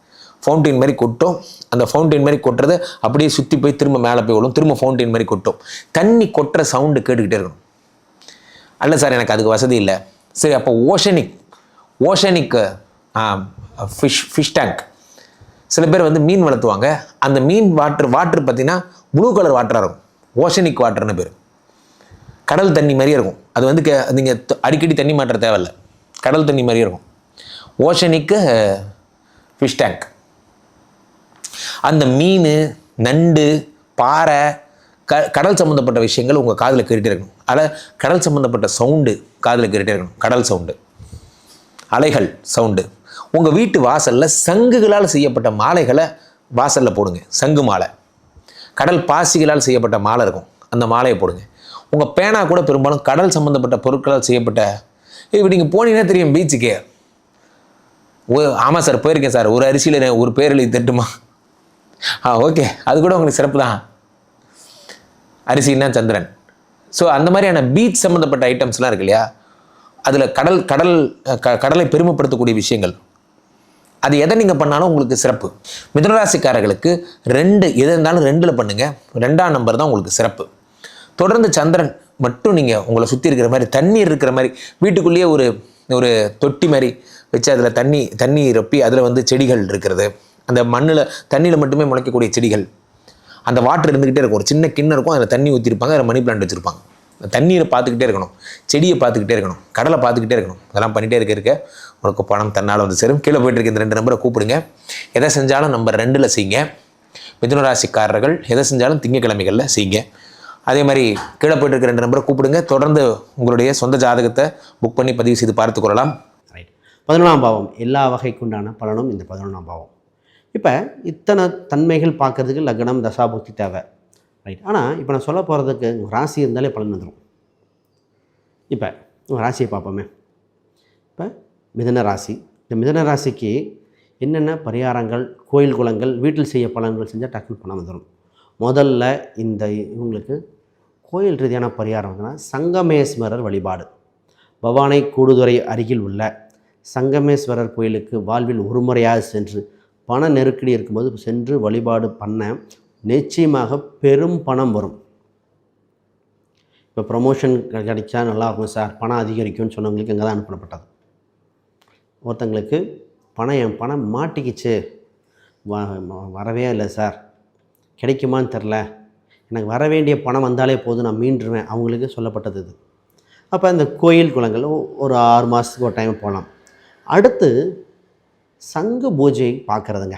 ஃபவுண்டெயின் மாதிரி கொட்டும். அந்த ஃபவுண்டெயின் மாதிரி கொட்டுறது அப்படியே சுற்றி போய் திரும்ப மேலே போய் விழும். திரும்ப ஃபவுண்டெயின் மாதிரி கொட்டும். தண்ணி கொட்டுற சவுண்டு கேட்டுக்கிட்டே இருக்கணும். அல்ல சார் எனக்கு அதுக்கு வசதி இல்லை. சரி அப்போ oceanic oceanic fish fish tank சில பேர் வந்து மீன் வளர்த்துவாங்க. அந்த மீன் வாட்டர் வாட்டர் பார்த்தீங்கன்னா ப்ளூ கலர் வாட்டராக இருக்கும். ஓஷனிக் வாட்டர்னு பேர். கடல் தண்ணி மாதிரியே இருக்கும். அது வந்து க நீங்கள் அடிக்கடி தண்ணி மாற்ற தேவையில்ல. கடல் தண்ணி மாதிரியே இருக்கும். ஓஷனிக்கு ஃபிஷ் டேங்க் அந்த மீன் நண்டு பாறை க கடல் சம்மந்தப்பட்ட விஷயங்கள் உங்கள் காதில் கேட்டுகிட்டே இருக்கணும். அதை கடல் சம்மந்தப்பட்ட சவுண்டு காதில் கேட்டுகிட்டே இருக்கணும். கடல் சவுண்டு அலைகள் சவுண்டு உங்கள் வீட்டு வாசலில் சங்குகளால் செய்யப்பட்ட மாலைகளை வாசலில் போடுங்க. சங்கு மாலை. கடல் பாசிகளால் செய்யப்பட்ட மாலை இருக்கும். அந்த மாலையை போடுங்க. உங்கள் பேனா கூட பெரும்பாலும் கடல் சம்மந்தப்பட்ட பொருட்களால் செய்யப்பட்ட இப்போ நீங்கள் போனீங்கன்னா தெரியும் பீச்சுக்கே. ஓ ஆமாம் சார் போயிருக்கேன் சார். ஒரு அரிசியில் ஒரு பேர் எழுதி தட்டுமா? ஆ ஓகே. அது கூட உங்களுக்கு சிறப்பு தான். அரிசின்னா சந்திரன். ஸோ அந்த மாதிரியான பீச் சம்மந்தப்பட்ட ஐட்டம்ஸ்லாம் இருக்கு இல்லையா? அதில் கடல் கடல் க கடலை பெருமைப்படுத்தக்கூடிய விஷயங்கள். அது எதை நீங்கள் பண்ணாலும் உங்களுக்கு சிறப்பு. மிதனராசிக்காரர்களுக்கு ரெண்டு எது இருந்தாலும் ரெண்டில் பண்ணுங்கள் ரெண்டாம் நம்பர் தான் உங்களுக்கு சிறப்பு. தொடர்ந்து சந்திரன் மட்டும் நீங்கள் உங்களை சுற்றி இருக்கிற மாதிரி தண்ணீர் இருக்கிற மாதிரி வீட்டுக்குள்ளேயே ஒரு ஒரு தொட்டி மாதிரி வச்சு அதில் தண்ணி தண்ணி ரொப்பி அதில் வந்து செடிகள் இருக்கிறது. அந்த மண்ணில் தண்ணியில் மட்டுமே முளைக்கக்கூடிய செடிகள். அந்த வாட்டர் இருந்துக்கிட்டே இருக்கும். ஒரு சின்ன கிண்ணம் இருக்கும் அதில் தண்ணி ஊற்றிருப்பாங்க அதில் மணி பிளான்ட் வச்சுருப்பாங்க. தண்ணீரை பார்த்துக்கிட்டே இருக்கணும். செடியை பார்த்துக்கிட்டே இருக்கணும். கடலை பார்த்துக்கிட்டே இருக்கணும். இதெல்லாம் பண்ணிகிட்டே இருக்க இருக்க உனக்கு பணம் தன்னால் வந்து சேரும். கீழே போயிட்டு இருக்க இந்த ரெண்டு நம்பரை கூப்பிடுங்க. எதை செஞ்சாலும் நம்பர் ரெண்டில் செய்யுங்க. மிதுனராசிக்காரர்கள் எதை செஞ்சாலும் திங்கக்கிழமைகளில் செய்யுங்க. அதே மாதிரி கீழே போயிட்டு இருக்க ரெண்டு நம்பரை கூப்பிடுங்க. தொடர்ந்து உங்களுடைய சொந்த ஜாதகத்தை புக் பண்ணி பதிவு செய்து பார்த்து கொள்ளலாம். ரைட் பதினொன்றாம் பாவம். எல்லா வகைக்குண்டான பலனும் இந்த பதினொன்றாம் பாவம். இப்போ இத்தனை தன்மைகள் பார்க்கறதுக்கு லக்னம் தசாபுக்தி தேவை. ரைட் ஆனால் இப்போ நான் சொல்ல போகிறதுக்கு உங்கள் ராசி இருந்தாலே பலன் வந்துடும் இப்போ உங்கள் ராசியை பார்ப்போமே. இப்போ மிதன ராசி. இந்த மிதன ராசிக்கு என்னென்ன பரிகாரங்கள் கோயில் குளங்கள் வீட்டில் செய்ய பலன்கள் செஞ்சால் டக்குனு பணம் வந்துடும் முதல்ல இந்த இவங்களுக்கு கோயில் ரீதியான பரிகாரம் வந்துன்னா சங்கமேஸ்வரர் வழிபாடு. பவானை கூடுதுறை அருகில் உள்ள சங்கமேஸ்வரர் கோயிலுக்கு வாழ்வில் ஒரு முறையாக சென்று பண நெருக்கடி இருக்கும்போது சென்று வழிபாடு பண்ண நிச்சயமாக பெரும் பணம் வரும். இப்போ ப்ரமோஷன் கிடைச்சா நல்லா இருக்கும் சார். பணம் அதிகரிக்கும்னு சொன்னவங்களுக்கு இங்கே தான் அனுப்பப்பட்டது. ஒருத்தங்களுக்கு பணம் என் பணம் மாட்டிக்கிச்சு. வரவே இல்லை சார். கிடைக்குமான்னு தெரில. எனக்கு வர வேண்டிய பணம் வந்தாலே போதும் நான் மீண்டுருவேன் அவங்களுக்கு சொல்லப்பட்டது இது. அப்போ இந்த கோயில் குளங்கள் ஒரு ஆறு மாதத்துக்கு ஒரு டைம் போகலாம் அடுத்து சங்கு பூஜை பார்க்குறதுங்க.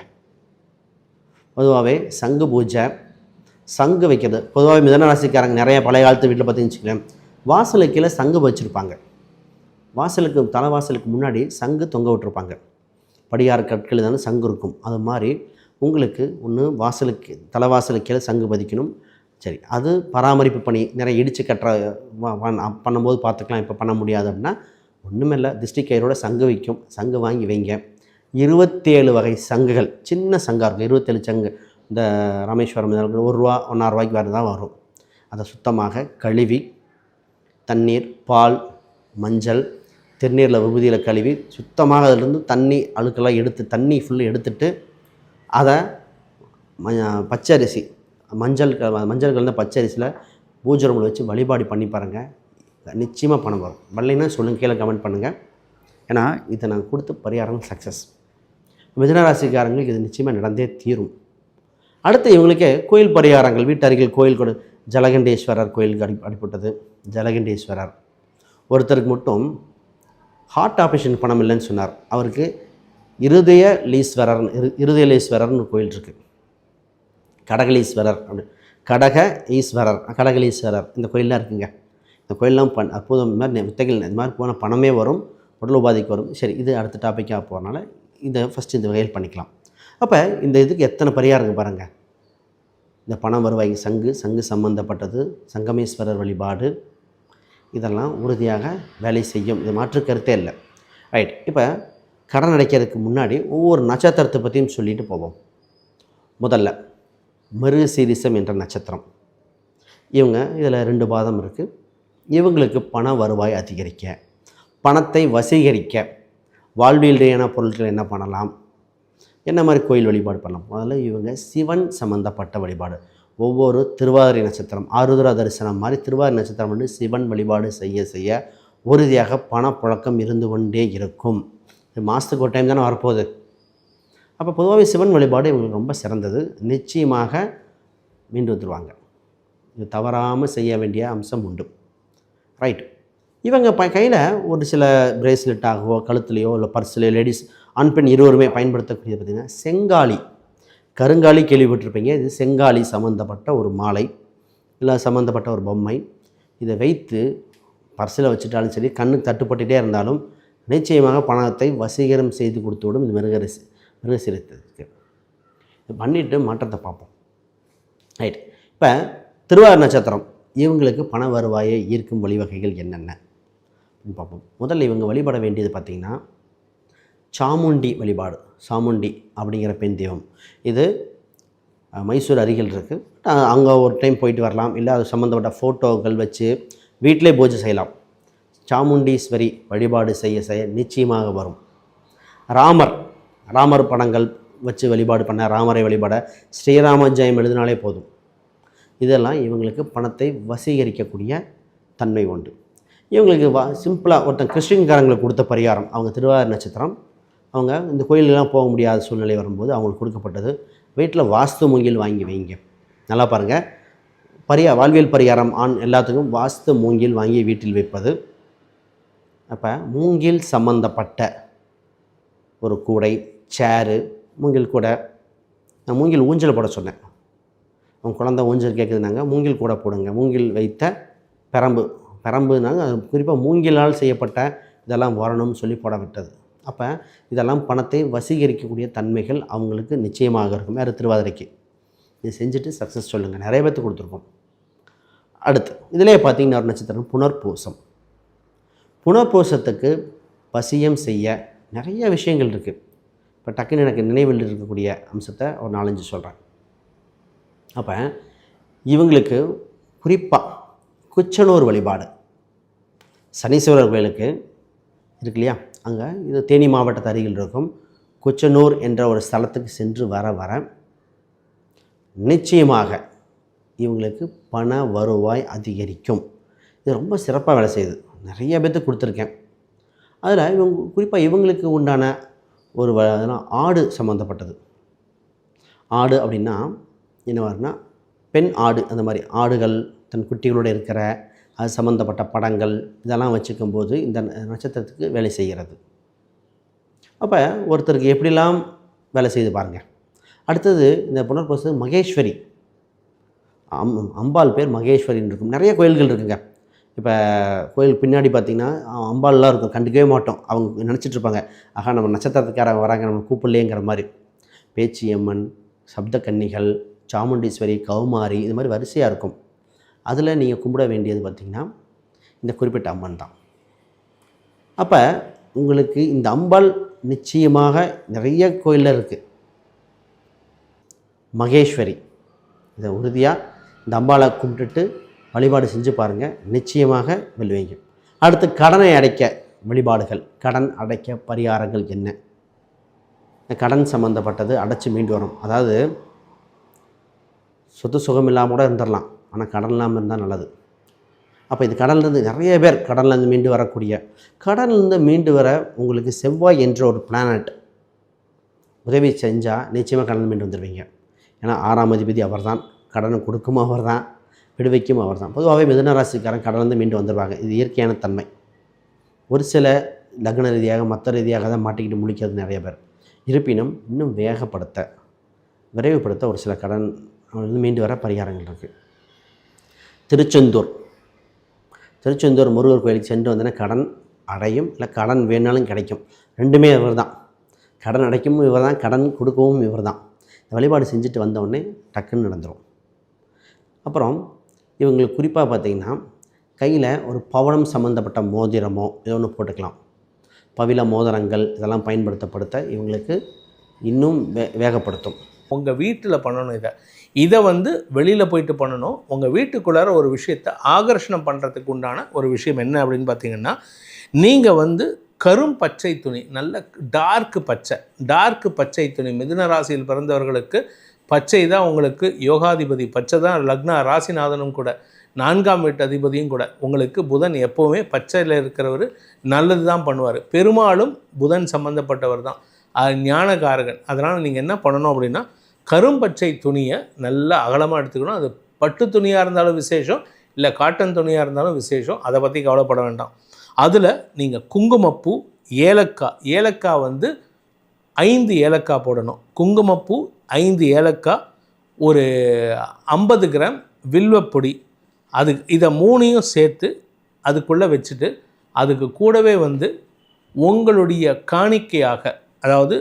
பொதுவாகவே சங்கு பூஜை சங்கு வைக்கிறது. பொதுவாகவே மிதன ராசிக்காரங்க நிறைய பழைய காலத்து வீட்டில் பார்த்தீங்கன்னு வச்சுக்கோங்களேன் வாசலுக்கு கீழே சங்கு வச்சுருப்பாங்க. வாசலுக்கு தலைவாசலுக்கு முன்னாடி சங்கு தொங்க விட்டுருப்பாங்க. படியார் கற்கள் தானே சங்கு இருக்கும். அது மாதிரி உங்களுக்கு ஒன்று வாசலுக்கு தலைவாசலுக்கு கீழே சங்கு பதிக்கணும். சரி அது பராமரிப்பு பணி நிறைய இடித்து கட்டுற பண்ணும்போது பார்த்துக்கலாம் இப்போ பண்ண முடியாது அப்படின்னா ஒன்றுமில்லை திஷ்டி கயிறோட சங்கு வைக்கும் சங்கு வாங்கி வைங்க. இருபத்தேழு வகை சங்குகள் சின்ன சங்காக இருக்கும் இருபத்தேழு சங்கு. இந்த ராமேஸ்வரம் ஒரு ரூபா ஒன்றரை ரூபாய்க்கு வேறு தான் வரும். அதை சுத்தமாக கழுவி தண்ணீர் பால் மஞ்சள் திருநீரில் விபூதியில் கழுவி சுத்தமாக அதிலிருந்து தண்ணி அழுக்கெல்லாம் எடுத்து தண்ணி ஃபுல்லாக எடுத்துட்டு அதை ம பச்சரிசி மஞ்சள் க- மஞ்சள் கலந்த பச்சரிசியில் பூஜை ரூமில் வச்சு வழிபாடு பண்ணி பாருங்கள் நிச்சயமாக பணம் வரும். வரலைன்னா சொல்லுங்கள் கீழே கமெண்ட் பண்ணுங்கள் ஏன்னா இதை நான் கொடுத்த பரிகாரம் சக்ஸஸ் மிதனராசிக்காரங்களுக்கு இது நிச்சயமாக நடந்தே தீரும். அடுத்து இவங்களுக்கு கோயில் பரிகாரங்கள். வீட்டு அருகில் கோயில் கொடு ஜலகண்டேஸ்வரர் கோயிலுக்கு அடி அடிப்பட்டது ஜலகண்டேஸ்வரர். ஒருத்தருக்கு மட்டும் ஹார்ட் ஆப்ரேஷன் பணம் இல்லைன்னு சொன்னார். அவருக்கு இருதய லீஸ்வரர் இரு- இருதயலீஸ்வரர்னு கோயில் இருக்குது கடகலீஸ்வரர் அப்படின்னு கடக ஈஸ்வரர் கடகலீஸ்வரர். இந்த கோயிலெலாம் இருக்குங்க. இந்த கோயிலெலாம் பண் அற்புதம் இந்த மாதிரி வித்தைகள் இந்த மாதிரி போனால் பணமே வரும் உடல் உபாதிக்கு வரும். சரி இது அடுத்த டாப்பிக்காக போகிறனால இதை ஃபஸ்ட்டு இந்த வகையில் பண்ணிக்கலாம். அப்போ இந்த இதுக்கு எத்தனை பரிகாரங்க பாருங்கள் இந்த பணம் வருவாய் சங்கு சங்கு சம்பந்தப்பட்டது சங்கமேஸ்வரர் வழிபாடு இதெல்லாம் உறுதியாக வேலை செய்யும். இது மாற்று கருத்தே இல்லை. ரைட் இப்போ கடன் அடைக்கிறதுக்கு முன்னாடி ஒவ்வொரு நட்சத்திரத்தை பற்றியும் சொல்லிட்டு போவோம். முதல்ல மிருகசீரிசம் என்ற நட்சத்திரம். இவங்க இதில் ரெண்டு பாதம் இருக்குது இவங்களுக்கு பண வருவாய் அதிகரிக்க பணத்தை வசீகரிக்க வாழ்வியல் ரீதியான பொருட்கள் என்ன பண்ணலாம்? என்ன மாதிரி கோயில் வழிபாடு பண்ணலாம்? முதல்ல இவங்க சிவன் சம்பந்தப்பட்ட வழிபாடு. ஒவ்வொரு திருவாதிரை நட்சத்திரம் ஆருத்ரா தரிசனம் மாதிரி திருவாதிரை நட்சத்திரம் வந்து சிவன் வழிபாடு செய்ய செய்ய உறுதியாக பணப்புழக்கம் இருந்து கொண்டே இருக்கும். மாதத்துக்கு ஒரு டைம் தானே வரப்போகுது. அப்போ பொதுவாகவே சிவன் வழிபாடு இவங்களுக்கு ரொம்ப சிறந்தது. நிச்சயமாக மீண்டு வந்துடுவாங்க இது தவறாமல் செய்ய வேண்டிய அம்சம் உண்டு. ரைட் இவங்க ப கையில் ஒரு சில பிரேஸ்லெட்டாகவோ கழுத்துலையோ இல்லை பர்ஸ்லையோ லேடிஸ் ஆண் பெண் இருவருமே பயன்படுத்தக்கூடியது பார்த்திங்கன்னா செங்காலி. கருங்காலி கேள்விப்பட்டிருப்பீங்க. இது செங்காலி சம்மந்தப்பட்ட ஒரு மாலை இல்லை சம்மந்தப்பட்ட ஒரு பொம்மை. இதை வைத்து பர்ஸில் வச்சுட்டாலும் சரி கண்ணுக்கு தட்டுப்பட்டுகிட்டே இருந்தாலும் நிச்சயமாக பணத்தை வசீகரம் செய்து கொடுத்து விடும் இந்த மிருகரிசி. மிருகசீரத்துக்கு பண்ணிவிட்டு மாற்றத்தை பார்ப்போம். ரைட் இப்போ திருவாரூர் நட்சத்திரம் இவங்களுக்கு பண வருவாயை ஈர்க்கும் வழிவகைகள் என்னென்ன? அப்படின்னு பார்ப்போம். முதல்ல இவங்க வழிபட வேண்டியது பார்த்திங்கன்னா சாமுண்டி வழிபாடு. சாமுண்டி அப்படிங்கிற பெண் தெய்வம். இது மைசூர் அருகில் இருக்குது அங்கே ஒரு டைம் போயிட்டு வரலாம். இல்லை அது சம்மந்தப்பட்ட ஃபோட்டோக்கள் வச்சு வீட்டிலே பூஜை செய்யலாம். சாமுண்டீஸ்வரி வழிபாடு செய்ய செய்ய நிச்சயமாக வரும். ராமர் ராமர் படங்கள் வச்சு வழிபாடு பண்ண ராமரை வழிபாட ஸ்ரீராம ஜெயம் எழுதினாலே போதும். இதெல்லாம் இவங்களுக்கு பணத்தை வசீகரிக்கக்கூடிய தன்மை உண்டு. இவங்களுக்கு வா சிம்பிளாக ஒருத்தன் கிறிஸ்டின்காரங்களுக்கு கொடுத்த பரிகாரம் அவங்க திருவாரூர் நட்சத்திரம் அவங்க இந்த கோயிலெலாம் போக முடியாத சூழ்நிலை வரும்போது அவங்களுக்கு கொடுக்கப்பட்டது. வீட்டில் வாஸ்து மூங்கில் வாங்கி வைங்க. நல்லா பாருங்கள் பரியா வாழ்வியல் பரிகாரம் ஆண் எல்லாத்துக்கும் வாஸ்து மூங்கில் வாங்கி வீட்டில் வைப்பது. அப்போ மூங்கில் சம்பந்தப்பட்ட ஒரு கூடை சேரு மூங்கில் கூடை. நான் மூங்கில் ஊஞ்சல் போட சொன்னேன். உன் குழந்தை ஊஞ்சல் கேட்குதுனாங்க மூங்கில் கூட போடுங்க. மூங்கில் வைத்த பெரம்பு. பெரம்புனாங்க குறிப்பாக மூங்கிலால் செய்யப்பட்ட இதெல்லாம் வரணும்னு சொல்லி போட விட்டது. அப்போ இதெல்லாம் பணத்தை வசீகரிக்கக்கூடிய தன்மைகள் அவங்களுக்கு நிச்சயமாக இருக்கும். வேறு திருவாதிரைக்கு. இது செஞ்சுட்டு சக்ஸஸ் சொல்லுங்கள் நிறைய பேர்த்து கொடுத்துருக்கோம். அடுத்து இதிலே பார்த்தீங்கன்னா ஒரு நட்சத்திரம் புனர்பூசம். புனர்பூசத்துக்கு வசியம் செய்ய நிறைய விஷயங்கள் இருக்குது இப்போ டக்குன்னு எனக்கு நினைவில் இருக்கக்கூடிய அம்சத்தை ஒரு நாலஞ்சு சொல்கிறேன். அப்போ இவங்களுக்கு குறிப்பாக குச்சனூர் வழிபாடு சனீஸ்வரர் கோயிலுக்கு இருக்கு இல்லையா? அங்கே இது தேனி மாவட்டத்து அருகில் இருக்கும். குச்சனூர் என்ற ஒரு ஸ்தலத்துக்கு சென்று வர வர நிச்சயமாக இவங்களுக்கு பண வருவாய் அதிகரிக்கும். இது ரொம்ப சிறப்பாக வேலை செய்யுது. நிறைய பேர்த்துக்கு கொடுத்துருக்கேன். அதில் இவங்க குறிப்பாக இவங்களுக்கு உண்டான ஒரு ஆடு சம்மந்தப்பட்டது ஆடு அப்படின்னா என்ன வரும்னா பெண் ஆடு அந்த மாதிரி ஆடுகள் தன் குட்டிகளோடு இருக்கிற அது சம்மந்தப்பட்ட படங்கள் இதெல்லாம் வச்சுக்கும்போது இந்த நட்சத்திரத்துக்கு வேலை செய்கிறது. அப்போ ஒருத்தருக்கு எப்படிலாம் வேலை செய்து பாருங்கள் அடுத்தது இந்த புனர்பசு மகேஸ்வரி. அம் அம்பாள் பேர் மகேஸ்வரின்னு இருக்கும். நிறைய கோயில்கள் இருக்குங்க. இப்போ கோயில் பின்னாடி பார்த்திங்கன்னா அம்பாள்லாம் இருக்கும். கண்டுக்கவே மாட்டோம். அவங்க நினச்சிட்ருப்பாங்க ஆகா நம்ம நட்சத்திரத்துக்காரங்க வராங்க. நம்ம கூப்பிடலேங்கிற மாதிரி. பேச்சியம்மன் சப்தக்கன்னிகள் சாமுண்டீஸ்வரி கௌமாரி இது மாதிரி வரிசையாக இருக்கும். அதில் நீங்கள் கும்பிட வேண்டியது பார்த்திங்கன்னா இந்த குறிப்பிட்ட அம்மன் தான். அப்போ உங்களுக்கு இந்த அம்பாள் நிச்சயமாக நிறைய கோயிலில் இருக்குது மகேஸ்வரி. இதை உறுதியாக இந்த அம்பாளை கும்பிட்டுட்டு வழிபாடு செஞ்சு பாருங்கள் நிச்சயமாக வெல்வீங்க. அடுத்து கடனை அடைக்க வழிபாடுகள். கடன் அடைக்க பரிகாரங்கள் என்ன? இந்த கடன் சம்மந்தப்பட்டது அடைச்சி மீண்டு வரும். அதாவது சொத்து சுகம் இல்லாமல் கூட இருந்துடலாம் ஆனால் கடன் இல்லாமல் இருந்தால் நல்லது. அப்போ இந்த கடன்லேருந்து நிறைய பேர் கடன்லேருந்து மீண்டு வரக்கூடிய. கடன்லேருந்து மீண்டு வர உங்களுக்கு செவ்வாய் என்ற ஒரு பிளானட் உதவி செஞ்சால் நிச்சயமாக கடன் மீண்டு வந்துடுவீங்க ஏன்னா ஆறாம் அதிபதி அவர் தான் கடனை கொடுக்கும் அவர் தான் விடுவிக்கும் அவர் தான் பொதுவாகவே மிதனராசிக்காரன் ராசிக்காரன் வந்து மீண்டு வந்துடுவாங்க. இது இயற்கையான தன்மை. ஒரு சில லக்ன ரீதியாக மற்ற ரீதியாக தான் மாட்டிக்கிட்டு முழிக்கிறது நிறைய பேர். இருப்பினும் இன்னும் வேகப்படுத்த விரைவுபடுத்த ஒரு சில கடன் வந்து மீண்டு வர பரிகாரங்கள் இருக்குது திருச்செந்தூர். திருச்செந்தூர் முருகர் கோயிலுக்கு சென்று வந்தோன்னா கடன் அடையும் இல்லை கடன் வேணாலும் கிடைக்கும். ரெண்டுமே இவர் தான் கடன் அடைக்கவும் இவர் தான் கடன் கொடுக்கவும் இவர் தான் வழிபாடு செஞ்சுட்டு வந்தவுடனே டக்குன்னு நடந்துடும் அப்புறம் இவங்களுக்கு குறிப்பாக பார்த்தீங்கன்னா கையில் ஒரு பவனம் சம்மந்தப்பட்ட மோதிரமோ ஏதோ ஒன்று போட்டுக்கலாம். பவில மோதிரங்கள் இதெல்லாம் பயன்படுத்தப்படுத்த இவங்களுக்கு இன்னும் வே வேகப்படுத்தும். உங்கள் வீட்டில் பண்ணணும் இதை. இதை வந்து வெளியில் போயிட்டு பண்ணணும். உங்கள் வீட்டுக்குள்ளார ஒரு விஷயத்தை ஆகர்ஷணம் பண்ணுறதுக்கு உண்டான ஒரு விஷயம் என்ன அப்படின்னு பார்த்தீங்கன்னா நீங்கள் வந்து கரும் பச்சை துணி நல்ல டார்க்கு பச்சை டார்க்கு பச்சை துணி மிதுன ராசியில் பிறந்தவர்களுக்கு பச்சை தான் உங்களுக்கு யோகாதிபதி பச்சை தான் லக்னா ராசிநாதனும் கூட. நான்காம் வீட்டு அதிபதியும் கூட. உங்களுக்கு புதன் எப்போவுமே பச்சையில் இருக்கிறவர் நல்லது தான் பண்ணுவார். பெரும்பாலும் புதன் சம்மந்தப்பட்டவர் தான். அது ஞானகாரகன் அதனால் நீங்கள் என்ன பண்ணணும் அப்படின்னா கரும்பச்சை துணியை நல்லா அகலமாக எடுத்துக்கணும். அது பட்டு துணியாக இருந்தாலும் விசேஷம் இல்லை காட்டன் துணியாக இருந்தாலும் விசேஷம். அதை பற்றி கவலைப்பட வேண்டாம். அதில் நீங்கள் குங்குமப்பூ ஏலக்காய் ஏலக்காய் வந்து ஐந்து ஏலக்காய் போடணும். குங்குமப்பூ ஐந்து ஏலக்காய் ஒரு ஐம்பது கிராம் வில்வப்பொடி. அது இதை மூணையும் சேர்த்து அதுக்குள்ளே வச்சுட்டு அதுக்கு கூடவே வந்து உங்களுடைய காணிக்கையாக அதாவது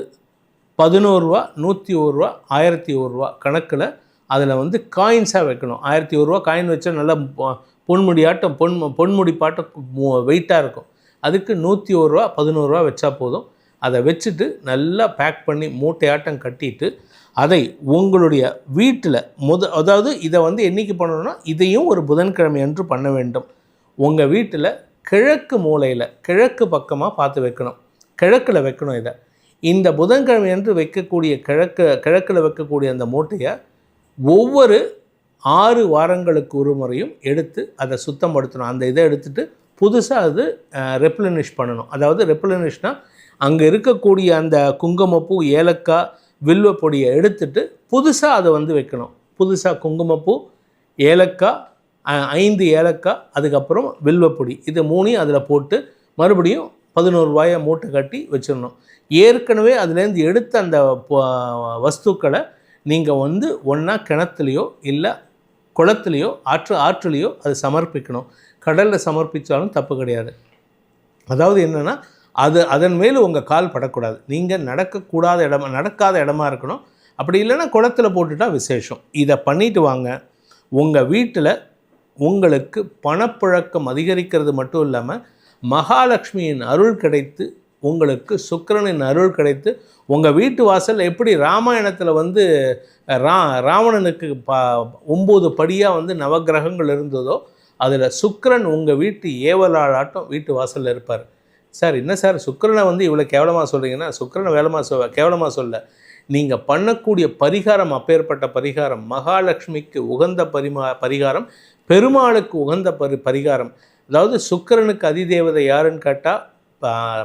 பதினோருவா நூற்றி ஒரு ரூபா ஆயிரத்தி ஒரு ரூபா கணக்கில் அதில் வந்து காயின்ஸாக வைக்கணும். ஆயிரத்தி ஒரு ரூபா காயின் வச்சா நல்லா பொன்முடியாட்டம் பொன் பொன்முடி பாட்டம் வெயிட்டாக இருக்கும். அதுக்கு நூற்றி ஒரு ரூபா பதினோரு ரூபா வச்சா போதும். அதை வச்சுட்டு நல்லா பேக் பண்ணி மூட்டையாட்டம் கட்டிட்டு அதை உங்களுடைய வீட்டில் முத அதாவது இதை வந்து என்னைக்கு பண்ணணும்னா இதையும் ஒரு புதன்கிழமை அன்று பண்ண வேண்டும். உங்கள் வீட்டில் கிழக்கு மூலையில் கிழக்கு பக்கமாக பார்த்து வைக்கணும். கிழக்கில் வைக்கணும் இதை. இந்த புதன்கிழமை அன்று வைக்கக்கூடிய கிழக்கு கிழக்கில் வைக்கக்கூடிய அந்த மூட்டையை ஒவ்வொரு ஆறு வாரங்களுக்கு ஒரு முறையும் எடுத்து அதை சுத்தப்படுத்தணும் அந்த இதை எடுத்துகிட்டு புதுசாக அது ரெப்ளனிஷ் பண்ணணும். அதாவது ரெப்ளனிஷ்னால் அங்கே இருக்கக்கூடிய அந்த குங்குமப்பூ ஏலக்காய் வில்வ பொடியை எடுத்துட்டு புதுசாக அதை வந்து வைக்கணும். புதுசாக குங்குமப்பூ ஏலக்காய் ஐந்து ஏலக்காய் அதுக்கப்புறம் வில்வப்பொடி. இது மூணையும் அதில் போட்டு மறுபடியும் பதினோரு ரூபாயை மூட்டை கட்டி வச்சிடணும். ஏற்கனவே அதுலேருந்து எடுத்த அந்த வஸ்துக்களை நீங்கள் வந்து ஒன்றா கிணத்துலையோ இல்லை குளத்துலையோ ஆற்று ஆற்றுலையோ அது சமர்ப்பிக்கணும். கடலில் சமர்ப்பித்தாலும் தப்பு கிடையாது. அதாவது என்னென்னா அது அதன் மேல் உங்கள் கால் படக்கூடாது. நீங்கள் நடக்கக்கூடாத இடமா நடக்காத இடமா இருக்கணும். அப்படி இல்லைன்னா குளத்துல போட்டுட்டா விசேஷம். இதை பண்ணிட்டு வாங்க. உங்கள் வீட்டில் உங்களுக்கு பணப்புழக்கம் அதிகரிக்கிறது மட்டும் இல்லாமல் மகாலட்சுமியின் அருள் கிடைத்து உங்களுக்கு சுக்கிரனின் அருள் கிடைத்து உங்கள் வீட்டு வாசல் எப்படி ராமாயணத்தில் வந்து ரா ராவணனுக்கு ப ஒம்பது படியாக வந்து நவக்கிரகங்கள் இருந்ததோ அதில் சுக்கரன் உங்கள் வீட்டு ஏவலாளாட்டம் வீட்டு வாசலில் இருப்பார். சார் என்ன சார்? சுக்கிரனை வந்து இவ்வளோ கேவலமாக சொல்கிறீங்கன்னா சுக்கரனை வேலமாக சொ கேவலமாக சொல்ல. நீங்கள் பண்ணக்கூடிய பரிகாரம் அப்பேற்பட்ட பரிகாரம் மகாலட்சுமிக்கு உகந்த பரிமா பரிகாரம் பெருமாளுக்கு உகந்த பரி பரிகாரம். அதாவது சுக்கரனுக்கு அதிதேவதை யாருன்னு கேட்டால்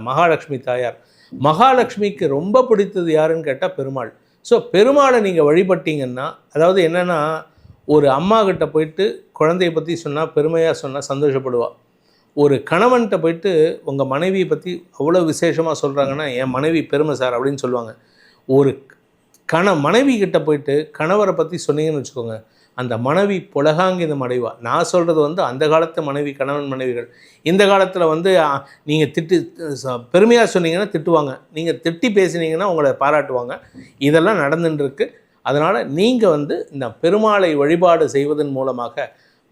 மகாலட்சுமி தாயார். மகாலட்சுமிக்கு ரொம்ப பிடித்தது யாருன்னு கேட்டால் பெருமாள். ஸோ பெருமாளை நீங்கள் வழிபட்டீங்கன்னா அதாவது என்னென்னா ஒரு அம்மா கிட்ட போயிட்டு குழந்தைய பற்றி சொன்னால் பெருமையாக சொன்னால் சந்தோஷப்படுவாள் ஒரு கணவன்கிட்ட போயிட்டு உங்கள் மனைவியை பற்றி அவ்வளோ விசேஷமாக சொல்கிறாங்கன்னா என் மனைவி பெருமை சார் அப்படின்னு சொல்லுவாங்க. ஒரு கண மனைவி கிட்ட போயிட்டு கணவரை பற்றி சொன்னீங்கன்னு வச்சுக்கோங்க அந்த மனைவி புலகாங்கிதம் அடைவா. நான் சொல்கிறது வந்து அந்த காலத்து மனைவி கணவன் மனைவிகள். இந்த காலத்தில் வந்து நீங்கள் திட்டு பெருமையாக சொன்னீங்கன்னா திட்டுவாங்க. நீங்கள் திட்டி பேசினீங்கன்னா உங்களை பாராட்டுவாங்க. இதெல்லாம் நடந்துட்டுருக்கு அதனால் நீங்கள் வந்து இந்த பெருமாளை வழிபாடு செய்வதன் மூலமாக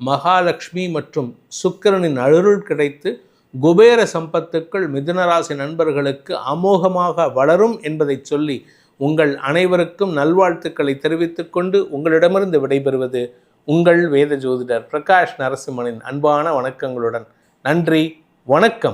மகாலட்சுமி மற்றும் சுக்கிரனின் அருள் கிடைத்து குபேர சம்பத்துக்கள் மிதுனராசி நண்பர்களுக்கு அமோகமாக வளரும் என்பதை சொல்லி உங்கள் அனைவருக்கும் நல்வாழ்த்துக்களை தெரிவித்துக் கொண்டு உங்களிடமிருந்து விடைபெறுவது உங்கள் வேத ஜோதிடர் பிரகாஷ் நரசிம்மனின் அன்பான வணக்கங்களுடன். நன்றி வணக்கம்.